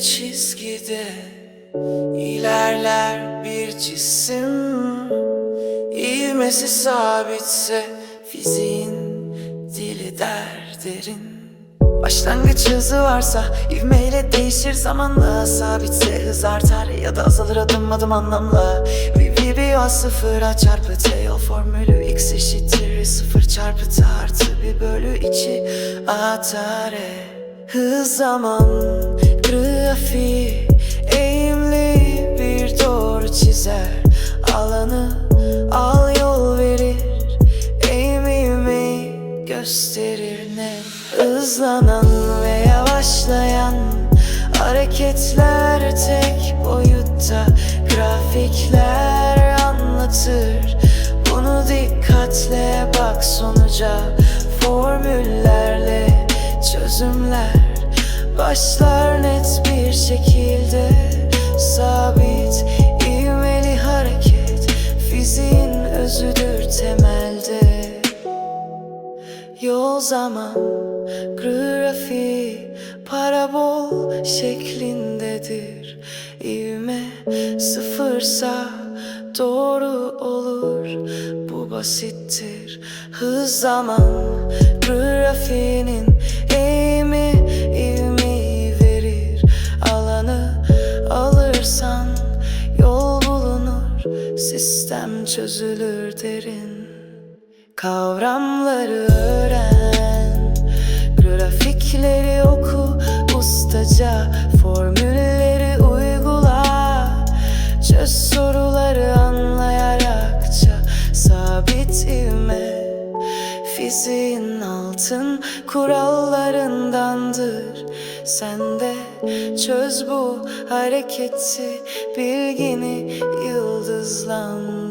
çizgide ilerler bir cisim. İvmesi sabitse fiziğin dili der derin. Başlangıç hızı varsa ivmeyle değişir zamanla. Sabitse hız artar ya da azalır adım adım anlamla. V V V o sıfıra çarpı T yol formülü X eşittir sıfır çarpı T artı bir bölü içi atar e Hız zaman grafiği eğimli bir doğru çizer. Alanı al yol verir Eğimimi gösterir. Ne Hızlanan ve yavaşlayan Hareketler tek boyutta. Grafikler anlatır Bunu dikkatle bak. Sonuca Formüllerle çözümler Başlar şekilde Sabit ivmeli hareket Fiziğin özüdür temelde. Yol zaman grafiği parabol şeklindedir. İvme sıfırsa doğru olur Bu basittir. Hız zaman grafiğinin Sistem çözülür derin. Kavramları öğren. Grafikleri oku ustaca Formülleri uygula. Çöz soruları anlayarakça Sabit ivme Fiziğin altın kurallarındandır. Sen de çöz bu hareketi Bilgini yıldızlandır